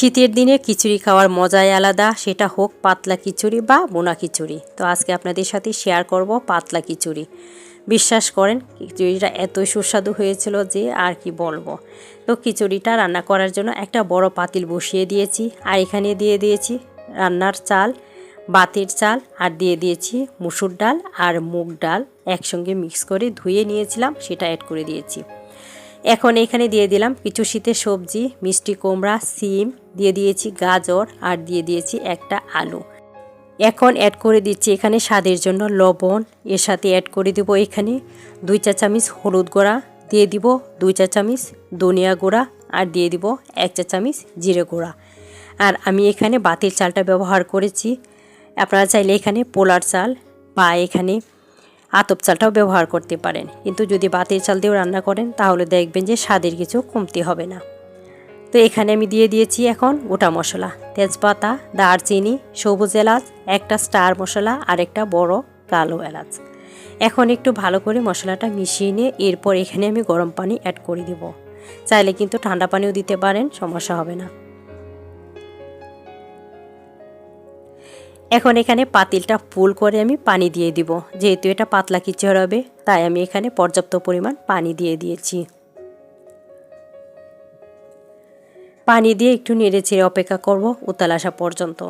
শীতের দিনে খিচুড়ি খাওয়ার মজাই আলাদা, সেটা হোক পাতলা খিচুড়ি বা বোনা খিচুড়ি। তো আজকে আপনাদের সাথে শেয়ার করব পাতলা খিচুড়ি। বিশ্বাস করেন, খিচুড়িটা এতই সুস্বাদু হয়েছিল যে আর কি বলব। তো খিচুড়িটা রান্না করার জন্য একটা বড় পাতিল বসিয়ে দিয়েছি আর এখানে দিয়ে দিয়েছি রান্নার চাল, বাতির চাল আর দিয়ে দিয়েছি মুসুর ডাল আর মুগ ডাল। একসঙ্গে মিক্স করে ধুয়ে নিয়েছিলাম, সেটা অ্যাড করে দিয়েছি। এখন এখানে দিয়ে দিলাম কিছু শীতের সবজি, মিষ্টি কুমড়া, সিম, দিয়ে দিয়েছি গাজর আর দিয়ে দিয়েছি একটা আলু। এখন অ্যাড করে দিচ্ছি এখানে স্বাদের জন্য লবণ, এর সাথে অ্যাড করে দিব এখানে দুই চা চামচ হলুদ গুঁড়া, দিয়ে দিব দুই চা চামচ ধনিয়া গুঁড়া আর দিয়ে দিব এক চা চামচ জিরে গুঁড়া। আর আমি এখানে বাতির চালটা ব্যবহার করেছি। আপনারা চাইলে এখানে পোলার চাল বা এখানে আতপ চালটাও ব্যবহার করতে পারেন। কিন্তু যদি বাতির চাল দিয়েও রান্না করেন, তাহলে দেখবেন যে স্বাদের কিছু কমতি হবে না। তো এখানে আমি দিয়ে দিয়েছি এখন গোটা মশলা। তেজপাতা, দারচিনি, সবুজ এলাচ, একটা স্টার মশলা আর একটা বড় কালো এলাচ। এখন একটু ভালো করে মশলাটা মিশিয়ে নিয়ে এরপর এখানে আমি গরম পানি অ্যাড করে দিব। চাইলে কিন্তু ঠান্ডা পানিও দিতে পারেন, সমস্যা হবে না। এখন এখানে পাতিলটা ফুল করে আমি পানি দিয়ে দিব। যেহেতু এটা পাতলা খিচুড়ি হবে, তাই আমি এখানে পর্যাপ্ত পরিমাণ পানি দিয়ে দিয়েছি। পানি দিয়ে একটু নেড়ে চেড়ে অপেক্ষা করব উতাল আসা পর্যন্ত।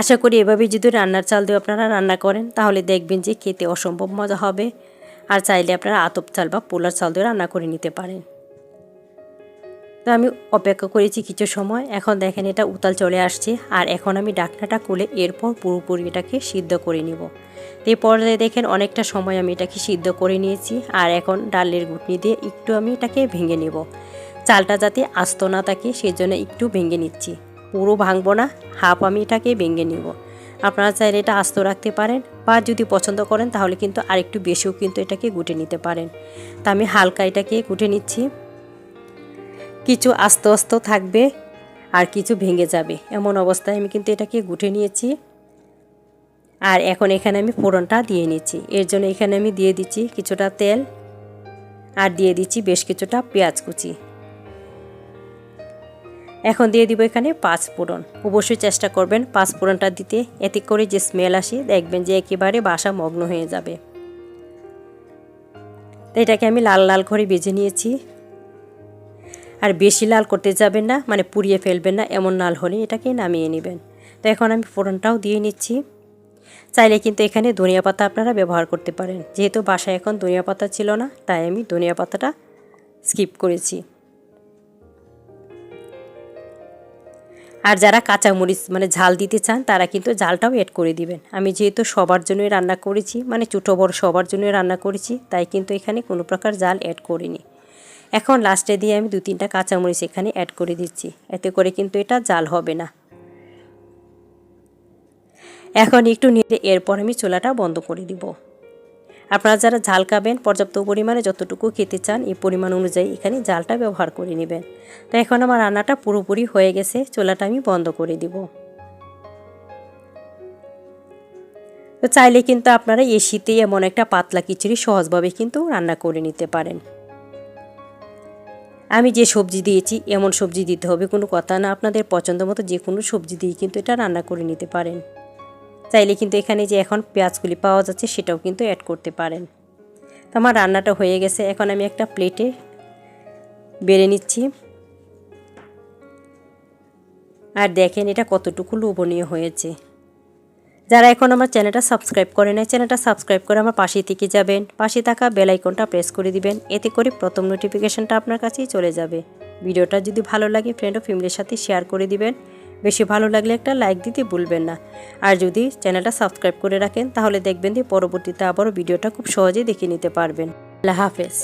আশা করি এভাবে যদি রান্নার চাল দিয়ে আপনারা রান্না করেন, তাহলে দেখবেন যে খেতে অসম্ভব মজা হবে। আর চাইলে আপনারা আতপ চাল বা পোলার চাল দিয়ে রান্না করে নিতে পারেন। তো আমি অপেক্ষা করেছি কিছু সময়। এখন দেখেন এটা উতাল চলে আসছে আর এখন আমি ডাকনাটা খুলে এরপর পুরোপুরি এটাকে সিদ্ধ করে নিব। পর্যায়ে দেখেন অনেকটা সময় আমি এটাকে সিদ্ধ করে নিয়েছি আর এখন ডালের ঘুটনি দিয়ে একটু আমি এটাকে ভেঙে নেব। চালটা যাতে আস্ত না থাকে সেই জন্য একটু ভেঙে নিচ্ছি। পুরো ভাঙবো না, হাফ আমি এটাকে ভেঙে নিব। আপনারা চাইলে এটা আস্ত রাখতে পারেন বা যদি পছন্দ করেন তাহলে কিন্তু আরেকটু বেশিও কিন্তু এটাকে গুটে নিতে পারেন। তা আমি হালকা এটাকে গুটে নিচ্ছি। কিছু আস্তে আস্তে থাকবে আর কিছু ভেঙে যাবে। এমন অবস্থায় আমি কিন্তু এটাকে গুটে নিয়েছি। আর এখন এখানে আমি ফোড়নটা দিয়ে নিচ্ছি। এর জন্য এখানে আমি দিয়ে দিচ্ছি কিছুটা তেল আর দিয়ে দিচ্ছি বেশ কিছুটা পেঁয়াজ কুচি। এখন দিয়ে দিব এখানে পাঁচ ফোড়ন। অবশ্যই চেষ্টা করবেন পাঁচ ফোড়নটা দিতে। এতে করে যে স্মেল আসে, দেখবেন যে একেবারে বাসা মগ্ন হয়ে যাবে। তো এটাকে আমি লাল লাল করে বেজে নিয়েছি। আর বেশি লাল করতে যাবেন না মানে পুড়িয়ে ফেলবেন না, এমন লাল হলে এটাকে নামিয়ে নেবেন। তো এখন আমি ফোড়নটাও দিয়ে নিচ্ছি। চাইলে কিন্তু এখানে ধনিয়া পাতা আপনারা ব্যবহার করতে পারেন। যেহেতু বাসায় এখন ধনিয়া পাতা ছিল না, তাই আমি ধনিয়া পাতাটা স্কিপ করেছি। আর যারা কাঁচামরিচ মানে ঝাল দিতে চান, তারা কিন্তু ঝালটাও অ্যাড করে দিবেন। আমি যেহেতু সবার জন্যই রান্না করেছি মানে ছোটো বড় সবার জন্যই রান্না করেছি, তাই কিন্তু এখানে কোনো প্রকার জাল অ্যাড করিনি। এখন লাস্টে দিয়ে আমি দু তিনটা কাঁচামরিচ এখানে অ্যাড করে দিচ্ছি। এতে করে কিন্তু এটা জাল হবে না। এখন একটু নেড়ে এরপর আমি চোলাটা বন্ধ করে দিব। আপনারা যারা ঝাল খাবেন, পর্যাপ্ত পরিমাণে যতটুকু খেতে চান, এই পরিমাণ অনুযায়ী এখানে জালটা ব্যবহার করে নেবেন। তো এখন আমার রান্নাটা পুরোপুরি হয়ে গেছে, চোলাটা আমি বন্ধ করে দিব। তো চাইলে কিন্তু আপনারা এই এমন একটা পাতলা খিচুড়ি সহজভাবে কিন্তু রান্না করে নিতে পারেন। আমি যে সবজি দিয়েছি, এমন সবজি দিতে হবে, কোনো কথা না। আপনাদের পছন্দ মতো যে কোনো সবজি দিয়ে কিন্তু এটা রান্না করে নিতে পারেন। চাইলে কিন্তু এখানে যে এখন পেঁয়াজগুলি পাওয়া যাচ্ছে, সেটাও কিন্তু অ্যাড করতে পারেন। তো আমার রান্নাটা হয়ে গেছে। এখন আমি একটা প্লেটে বেড়ে নিচ্ছি। আর দেখেন এটা কতটুকু লোভনীয় হয়েছে। যারা এখন আমার চ্যানেলটা সাবস্ক্রাইব করে নেয় চ্যানেলটা সাবস্ক্রাইব করে আমার পাশে থেকে যাবেন। পাশে থাকা বেল আইকনটা প্রেস করে দিবেন। এতে করে প্রথম নোটিফিকেশনটা আপনার কাছেই চলে যাবে। ভিডিওটা যদি ভালো লাগে ফ্রেন্ড ও ফ্যামিলির সাথে শেয়ার করে দিবেন। বেশি ভালো লাগলে একটা লাইক দিতে ভুলবেন না। আর যদি চ্যানেলটা সাবস্ক্রাইব করে রাখেন, তাহলে দেখবেন যে পরবর্তীতে আবারও ভিডিওটা খুব সহজেই দেখে নিতে পারবেন। আল্লাহ হাফেজ।